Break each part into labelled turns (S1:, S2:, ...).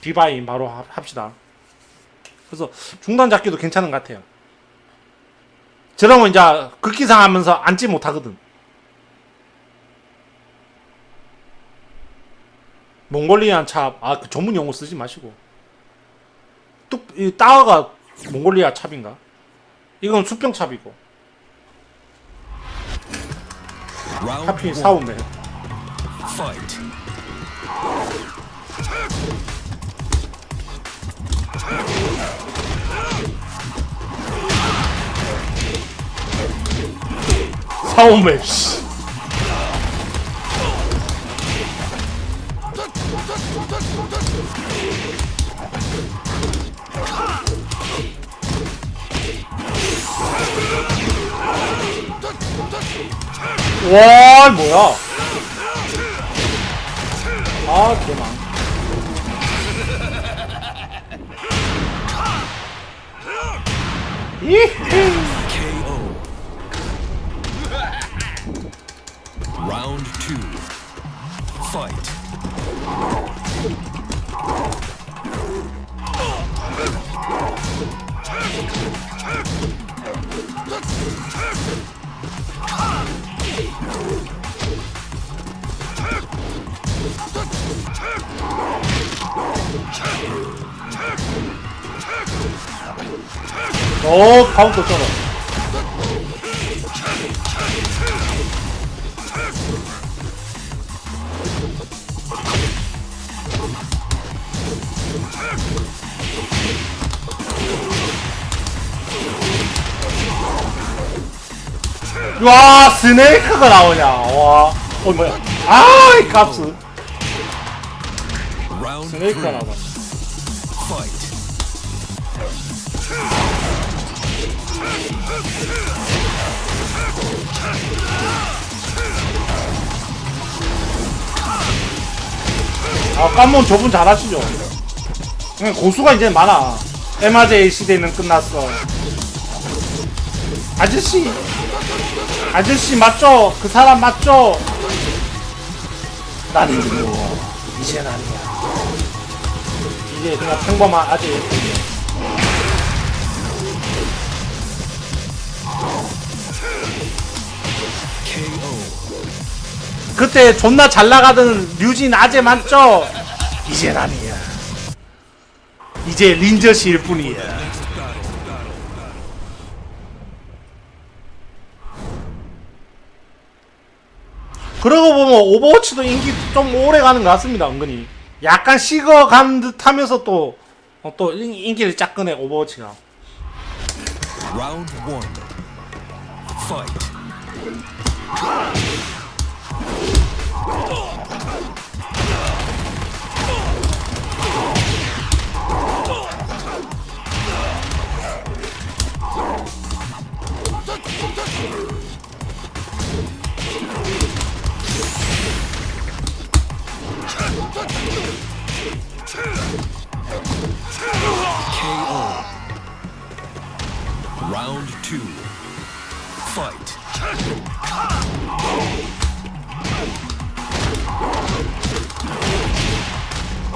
S1: 디바인 바로 하- 합시다. 그래서 중단 잡기도 괜찮은 것 같아요. 저러면 이제 극기상 하면서 앉지 못하거든. 몽골리안 찹, 아, 그 전문 용어 쓰지 마시고. 뚝, 이 따가 몽골리아 찹인가? 이건 수평 찹이고. 하필. 사오네. 사오메, 씨. 와, 뭐야? 아, 개망.
S2: Yee-hee!
S1: 어, 카운터 쩔어. 와, 스네이크가 나오냐. 와. 어, 뭐야. 아, 이 값스.
S2: Round
S1: 스네이크가. 나오 아, 깜몬 저분 잘하시죠? 고수가 이제 많아. MRJ 시대는 끝났어. 아저씨! 아저씨 맞죠? 그 사람 맞죠? 나는 뭐, 이젠 아니야. 이제 그냥 평범한 아재. 그때 존나 잘 나가던 류진 아재 맞죠? 이젠 아니야. 이제 린저씨일 뿐이야. 그러고 보면 오버워치도 인기 좀 오래 가는 것 같습니다, 은근히. 약간 식어간 듯 하면서 또, 어, 또 인- 인기를 쫙 꺼내, 오버워치가.
S2: Round one. Fight. Oh!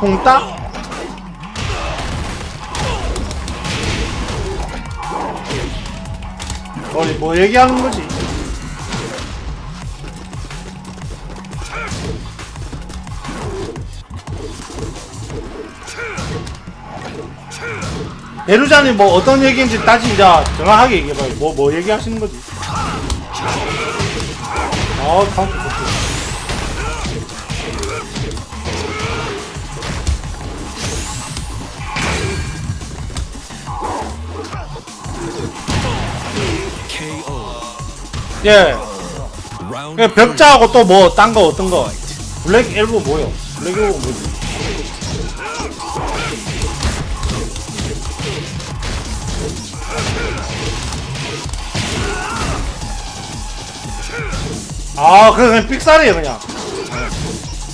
S1: 콩딱? 어이, 뭐 얘기하는 거지? 베루자님 뭐 어떤 얘기인지 이제 정확하게 얘기해봐요. 뭐, 뭐 얘기하시는 거지? 어, 카운트 예. 그냥. 벽자하고 또 뭐 딴 거 어떤 거? 블랙 엘보 뭐요? 블랙 엘보 뭐지? 아, 그래 그냥 삑살이에요 그냥.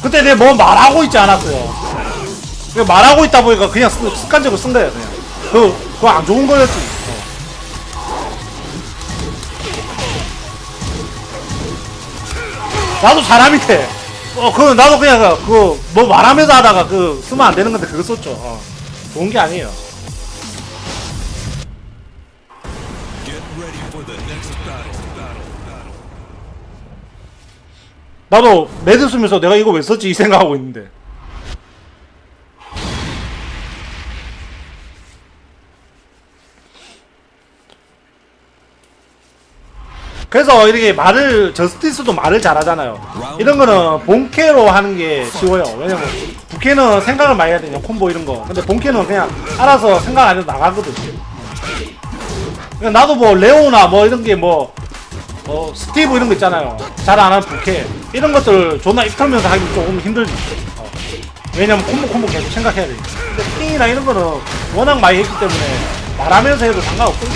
S1: 그때 내가 뭐 말하고 있지 않았어요. 그 말하고 있다 보니까 그냥 습- 습관적으로 쓴 거예요 그냥. 그 그거 안 좋은 거였지. 나도 사람인데 어, 그 나도 그냥 그뭐 말하면서 하다가 그 쓰면 안 되는 건데 그거 썼죠. 어. 좋은 게 아니에요. 나도 매드 쓰면서 내가 이거 왜 썼지 이 생각하고 있는데. 그래서 이렇게 말을 저스티스도 말을 잘하잖아요. 이런 거는 본캐로 하는 게 쉬워요. 왜냐면 부캐는 생각을 많이 해야 되냐 콤보 이런 거. 근데 본캐는 그냥 알아서 생각 안 해도 나가거든. 그러니까 나도 뭐 레오나 뭐 이런 게뭐 어, 스티브 이런 거 있잖아요. 잘 안 하는 부캐. 이런 것들 존나 입 털면서 하기 조금 힘들지. 어. 왜냐면 콤보 콤보 계속 생각해야 되니까. 근데 킹이나 이런 거는 워낙 많이 했기 때문에 말하면서 해도 상관없거든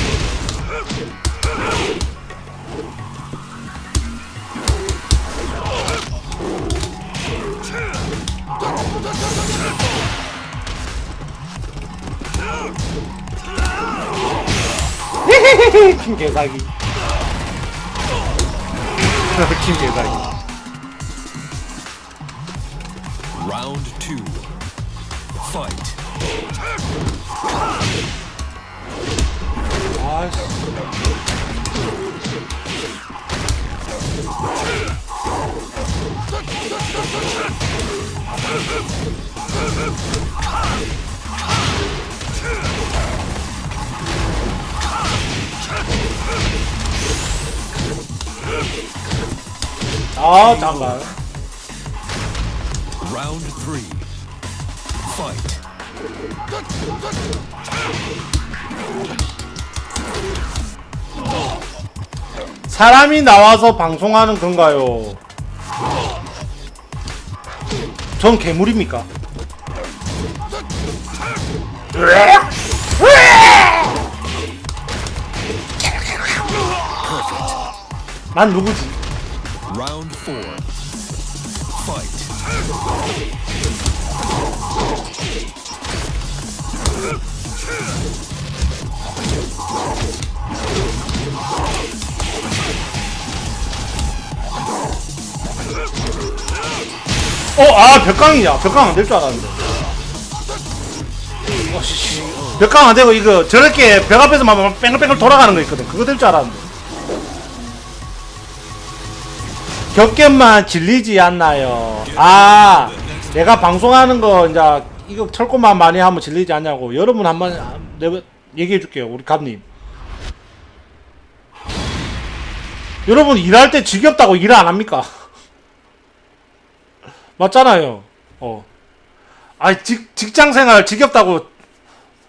S1: 요. 킹 개사기. 킹 개사기.
S2: Round two. Fight.
S1: 아이씨. 아, 잠깐.
S2: Round three. Fight.
S1: 사람이 나와서 방송하는 건가요? 전 괴물입니까? 난 누구지? 어, 아, 벽강이야. 벽강 안 될 줄 알았는데. 어, 씨, 씨. 벽강 안 되고, 이거, 저렇게 벽 앞에서 막 뺑글뺑글 돌아가는 거 있거든. 그거 될 줄 알았는데. 격견만 질리지 않나요? 아, 내가 방송하는 거, 이제, 이거 철권만 많이 하면 질리지 않냐고. 여러분 한번, 얘기해 줄게요. 우리 감님. 여러분, 일할 때 지겹다고 일 안 합니까? 맞잖아요. 어. 아, 직, 직장 생활 지겹다고,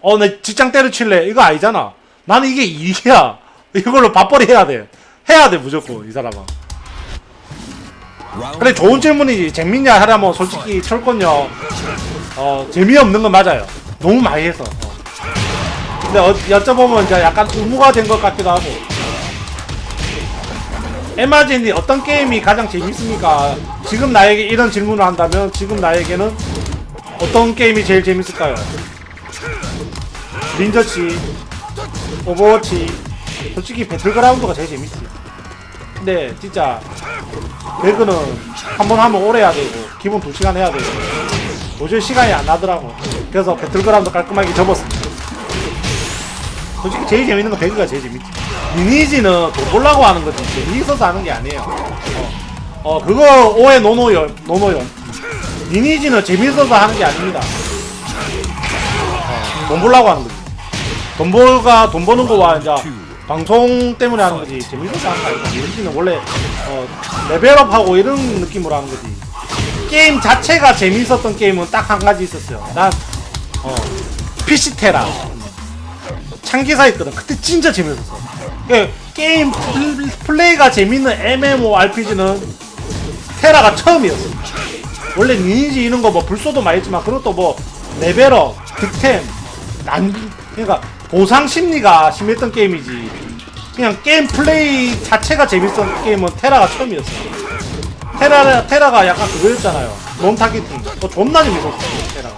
S1: 어, 내 직장 때려칠래. 이거 아니잖아. 나는 이게 일이야. 이걸로 밥벌이 해야 돼. 해야 돼, 무조건, 이 사람아. 근데 좋은 질문이지. 재밌냐 하려면 솔직히 철권요, 어, 재미없는 건 맞아요. 너무 많이 해서. 어. 근데 어, 여쭤보면 이제 약간 의무가 된 것 같기도 하고. 에마진이 어떤 게임이 가장 재밌습니까? 지금 나에게 이런 질문을 한다면 지금 나에게는 어떤 게임이 제일 재밌을까요? 닌저치, 오버워치, 솔직히 배틀그라운드가 제일 재밌지. 근데 진짜 배그는 한 번 하면 오래 해야 되고 기본 2시간 해야 되고 도저히 시간이 안 나더라고. 그래서 배틀그라운드 깔끔하게 접었습니다. 솔직히 제일 재밌는 건 배그가 제일 재밌지. 리니지는 돈 벌라고 하는 거지. 재미있어서 하는 게 아니에요. 어, 어 그거 오해 노노요, 노노요. 리니지는 재미있어서 하는 게 아닙니다. 어, 돈 벌라고 하는 거지. 돈 벌가 돈 버는 거와 이제 방송 때문에 하는 거지. 재미있어서 하는 거 아니고. 리니지는 원래 어, 레벨업하고 이런 느낌으로 하는 거지. 게임 자체가 재미있었던 게임은 딱 한 가지 있었어요. 난 어, PC테라. 창기사 있거든. 그때 진짜 재밌었어. 그 게임 플- 플레이가 재밌는 MMORPG는 테라가 처음이었어. 원래 리니지 이런 거 뭐 불소도 많이 했지만 그것도 뭐 레벨업, 득템, 난 그러니까 보상 심리가 심했던 게임이지. 그냥 게임 플레이 자체가 재밌었던 게임은 테라가 처음이었어. 테라 테라가 약간 그거였잖아요. 몬 타겟팅. 어 존나 재밌었어. 테라가.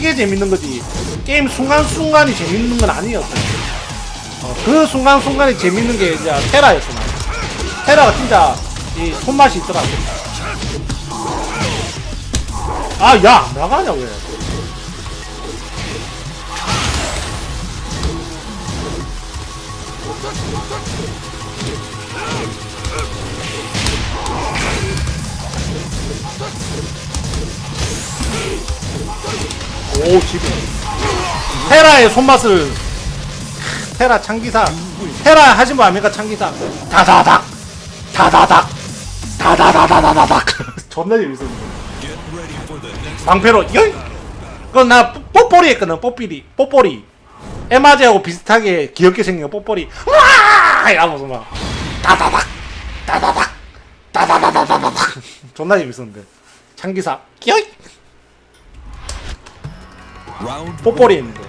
S1: 게 재밌는 거지 게임 순간순간이 재밌는 건 아니었어요 어, 그 순간순간이 재밌는 게 이제 테라였어 난. 테라가 진짜 이 손맛이 있더라고. 아야 안 나가냐 왜? 오 집이 테라의 손맛을 테라 창기사. 테라 하신 분 아닙니까 창기사? 다다닥. 다다닥. 다다다다다닥. 존나 재밌었는데 방패로 열 그건 나 뽀뽀리 했거든 뽀삐리. 뽀뽀리. 에마제하고 비슷하게 귀엽게 생긴 뽀뽀리. 와! 이러면서 막. 다다닥. 다다닥. 다다다다다닥. 존나 재밌었는데. 창기사 열
S2: round
S1: 뽀뽀리 했는데.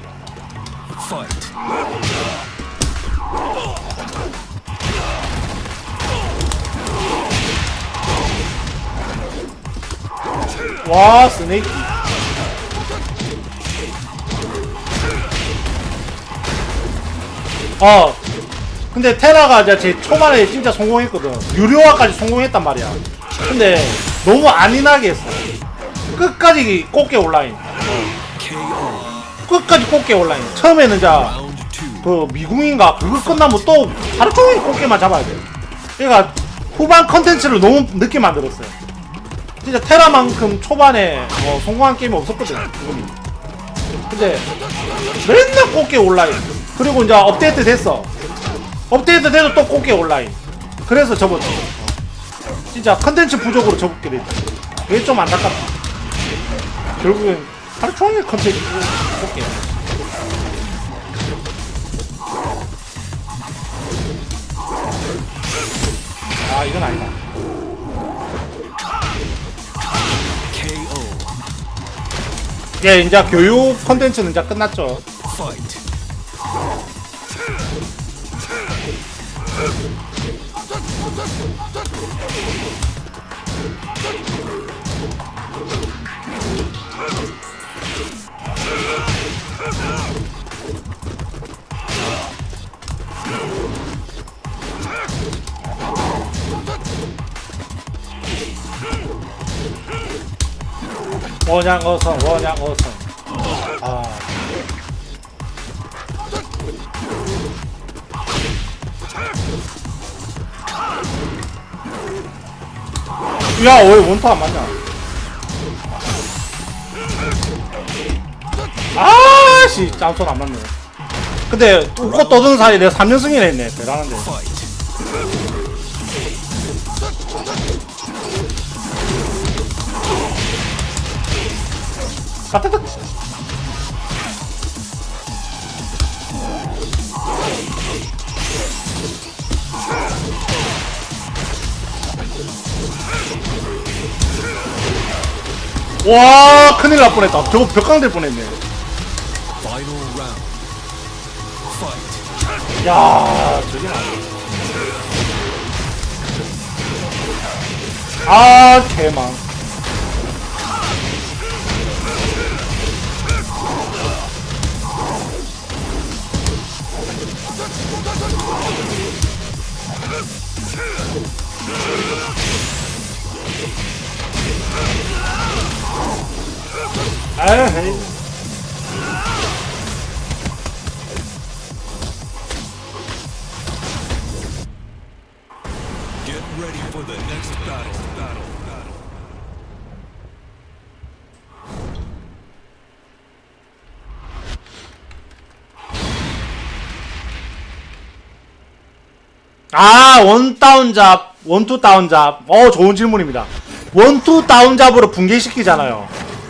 S1: 와 스네이키 어 근데 테라가 이제 제 초반에 진짜 성공했거든 유료화까지 성공했단 말이야 근데 너무 안인하게 했어 끝까지 꽃게 온라인. 끝까지 꽃게 온라인 처음에는 자. 그 미궁인가 그거 끝나면 또 하루 종일 꽃게만 잡아야 돼. 그러니까 후반 컨텐츠를 너무 늦게 만들었어요. 진짜 테라만큼 초반에 어, 성공한 게임이 없었거든. 이분이. 근데 맨날 꽃게 온라인. 그리고 이제 업데이트 됐어. 업데이트 돼도 또 꽃게 온라인. 그래서 접었지. 어. 진짜 컨텐츠 부족으로 접게 됐지. 그게 좀 안타깝다. 결국엔 하루 종일 컨텐츠 꽃게. 아 이건 아니다. 예, 이제 교육 컨텐츠는 이제 끝났죠. 원양 어선, 원양 어선. 아. 야, 왜 원타 안 맞냐? 아 씨, 짬손 안 맞네. 근데 웃고 떠드는 사이에 내가 3연승이나 했네. 대단한데. 까딱딱. 와 큰일 날 뻔했다 저거 벽강 될 뻔했네. 야 저게 아 개망 아, 원 다운 잡, 원투 다운 잡. 어, 좋은 질문입니다. 원투 다운 잡으로 붕괴시키잖아요.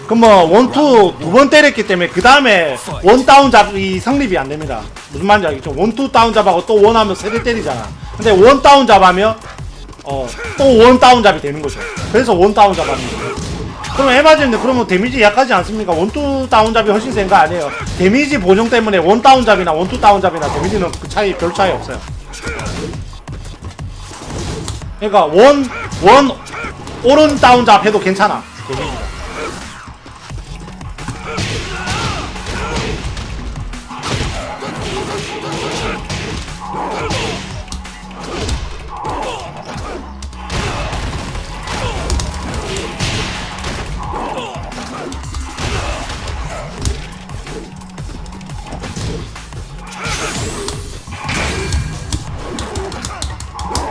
S1: 그럼 뭐, 원투 두 번 때렸기 때문에, 그 다음에 원 다운 잡이 성립이 안 됩니다. 무슨 말인지 알겠죠? 원투 다운 잡하고 또 원하면 세 대 때리잖아. 근데 원 다운 잡하면, 어, 또 원 다운 잡이 되는 거죠. 그래서 원 다운 잡 하는 거죠. 그럼 에바지인데 그러면 데미지 약하지 않습니까? 원투 다운잡이 훨씬 센 거 아니에요? 데미지 보정 때문에 원 다운잡이나 원투 다운잡이나 데미지는 그 차이, 별 차이 없어요. 그러니까 원, 원, 오른 다운 잡 해도 괜찮아.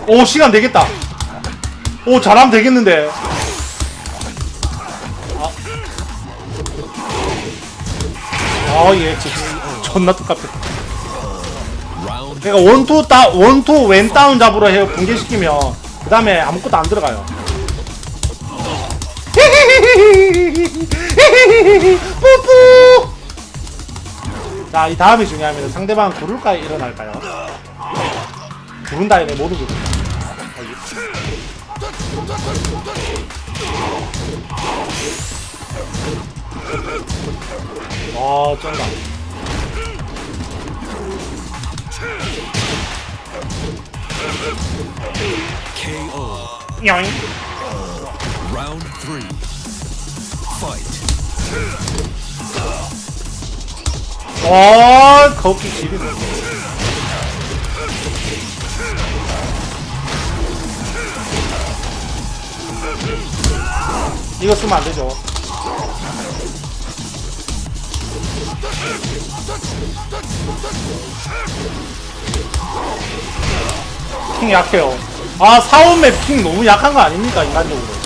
S1: 오 시간 되겠다. 오 잘하면 되겠는데. 아예 진짜 존나 똑같아. 그러니까 원투 따 원투 왼 다운 잡으로 해 붕괴시키면. 그 다음에 아무것도 안 들어가요. 뿌뿌! 자이 다음이 중요합니다. 상대방 구를까요? 일어날까요? 구른다 이래. 모두 구른다 아 쩐다
S2: KO.
S1: 냐잉
S2: Round three. Fight.
S1: 아 거기 지리네 이거 쓰면 안 되죠. 핑 약해요. 아 사원맵 핑 너무 약한 거 아닙니까 인간적으로?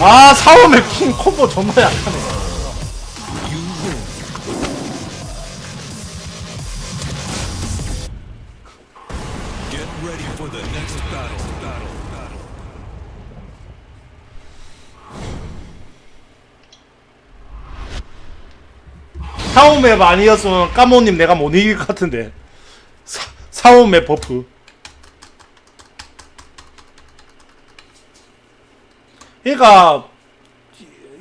S1: 아 사원맵 핑 콤보 존나 약하네 사원맵 아니었으면 까모님 내가 못 이길 것 같은데 사, 사원맵 버프 그러니까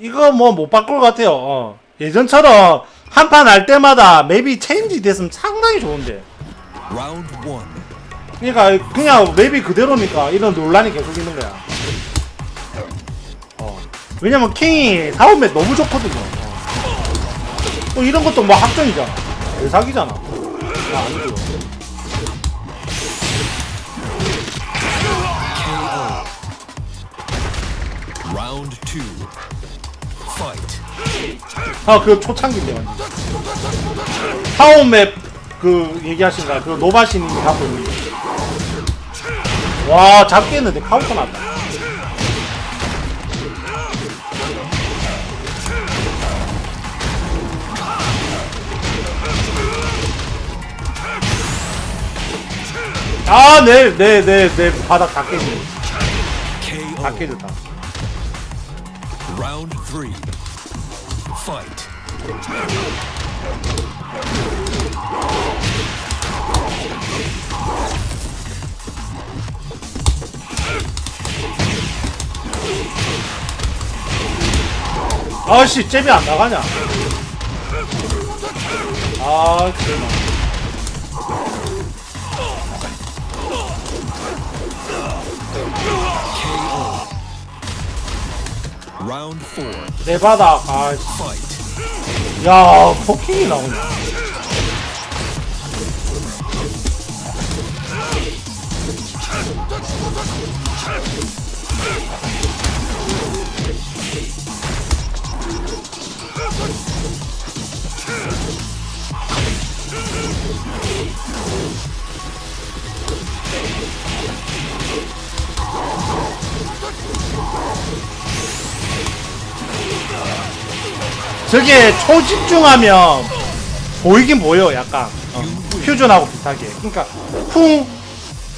S1: 이거 뭐 못 바꿀 것 같아요 어. 예전처럼 한 판 할 때마다 맵이 체인지 됐으면 상당히 좋은데. 그러니까 그냥 맵이 그대로니까 이런 논란이 계속 있는 거야 어. 왜냐면 킹이 사원맵 너무 좋거든요 어. 또 이런 것도 뭐 합정이잖아 대사기잖아
S2: two. Fight.
S1: 아, 그 초창기인데, 완전. 타운맵, 그, 얘기하신 거야. 그, 노바신이 갖고 있는 거. 와, 잡겠는데, 카운터 났다. 아, 네, 네, 네, 네, 바닥 다 깨지네. 다. 깨졌다.
S2: Round three. Fight.
S1: 아씨, 잽이 안 나가냐? 아, 정말. 내 바닥, 아, 씨.
S2: Fight.
S1: 야, 포킹이 나오네. 저게 초집중하면 보이긴 보여 약간. 어, 퓨전하고 비슷하게. 그러니까 쿵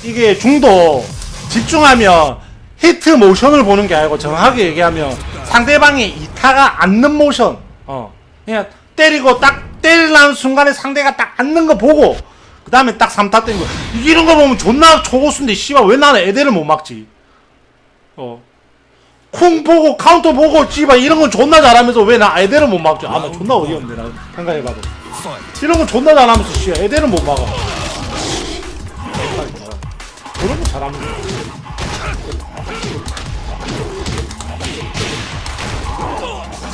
S1: 이게 중도 집중하면 히트 모션을 보는 게 아니고 정확하게 얘기하면 상대방의 이타가 앉는 모션. 어 그냥 때리고 딱 때리는 순간에 상대가 딱 앉는 거 보고 그 다음에 딱 3타 때리고. 이런 거 보면 존나 초고수인데 씨발 왜 나는 애들을 못 막지? 어 쿵 보고 카운터 보고 씨발 이런 건 존나 잘하면서 왜 나 애들을 못 막지 아나 존나 어이없네 나 생각해봐도. 이런 건 존나 잘하면서 씨 애들은 못 막아. 그런 거 잘하면 돼.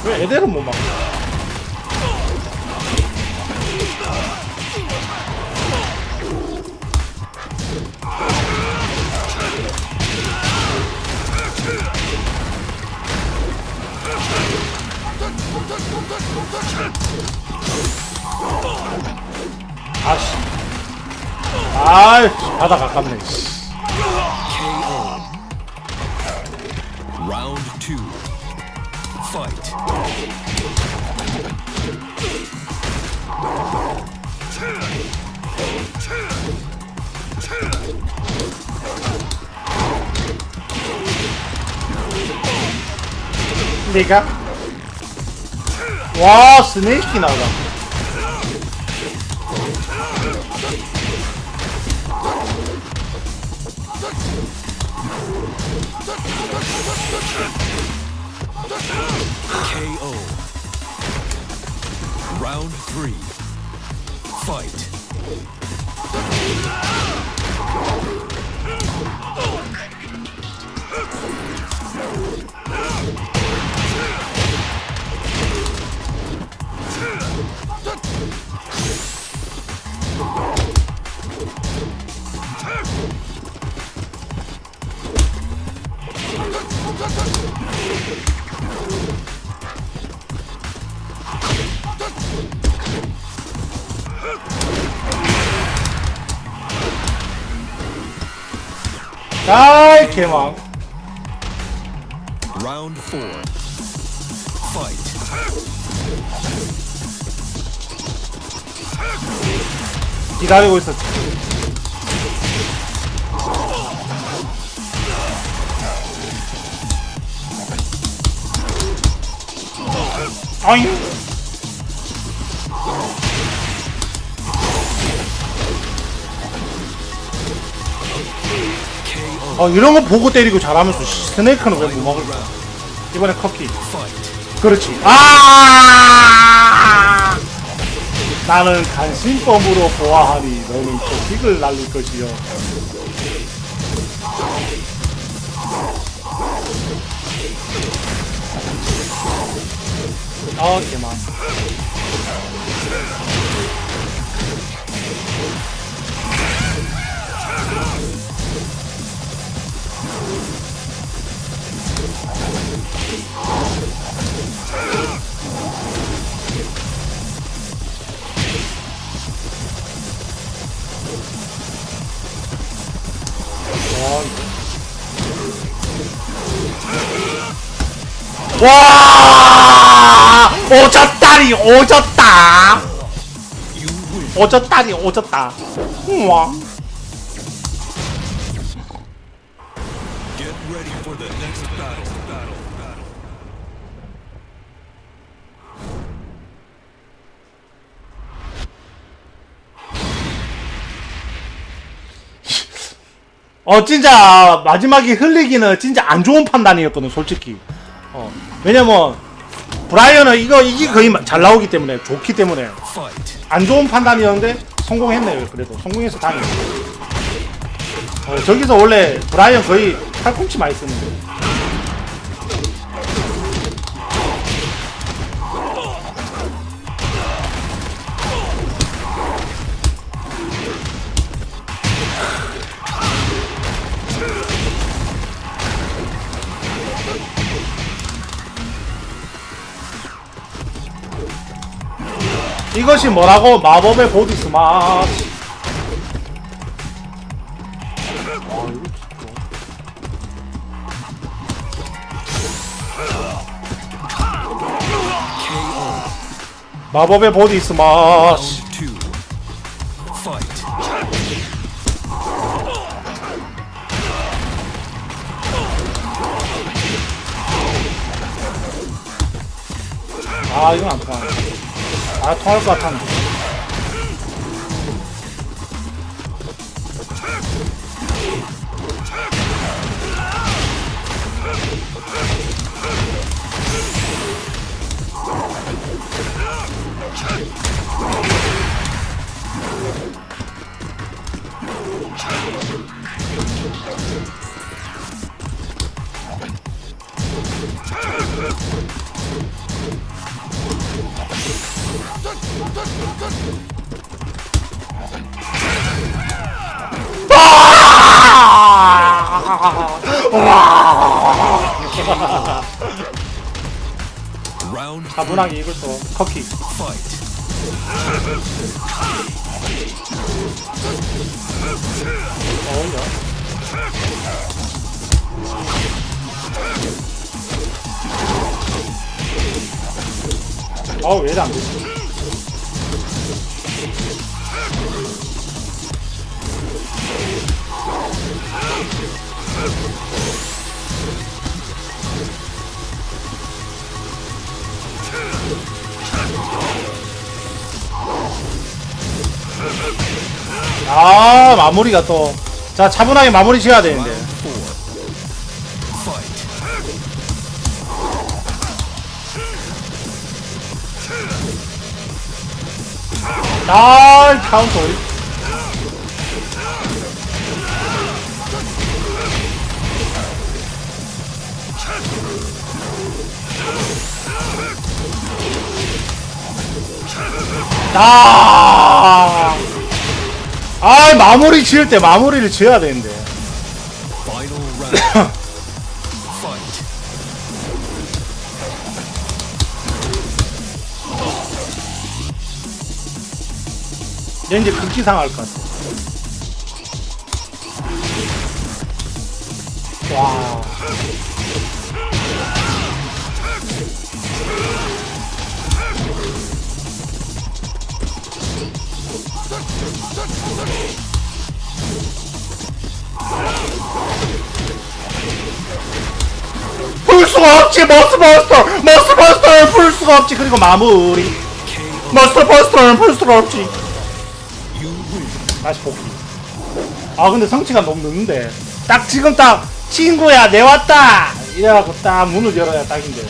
S1: 왜 애들은 못 막아 아씨. 아이, 바닥 아깝네.
S2: Round 2. Fight.
S1: 네가 와 스네이키 나오다 개망
S2: Round four. Fight.
S1: 기다리고 있었지 아잉 어 이런 거 보고 때리고 잘하면서 씨, 스네이크는 왜 못 먹을 거야? 이번에
S2: Fight.
S1: 그렇지. 아! 나는 간신법으로 보아하니 너는 토픽을 날릴 것이요 아 개만 와! 오졌다리 오졌다. 오졌다리 오졌다. 우와 어 진짜 마지막에 흘리기는 진짜 안 좋은 판단이었거든 솔직히. 어 왜냐면 브라이언은 이거 이게 거의 마- 잘 나오기 때문에 좋기 때문에. 안 좋은 판단이었는데 성공했네요 그래도. 성공해서 다행이에요. 어, 저기서 원래 브라이언 거의 팔꿈치 많이 쓰는데 이것이 뭐라고 마법의 보디 스마트. 마법의 보디.
S2: Fight.
S1: 아 이건 안 통하네 아 통할 것 같았는데 아 마무리가 또. 자 차분하게 마무리 지어야 되는데 아 카운터 아, 아 마무리 지을 때 마무리를 지어야 되는데 얘 이제 극기상 할 것 같아 와 풀 수가 없지 머스 버스터 머스 버스터를 풀 수가 없지 그리고 마무리
S2: KO.
S1: 머스터버스터는 풀 수가 없지. 다시 복귀 아 근데 성취가 너무 늦는데. 딱 지금 딱 친구야 내 왔다! 이래갖고 딱 문을 열어야 딱인데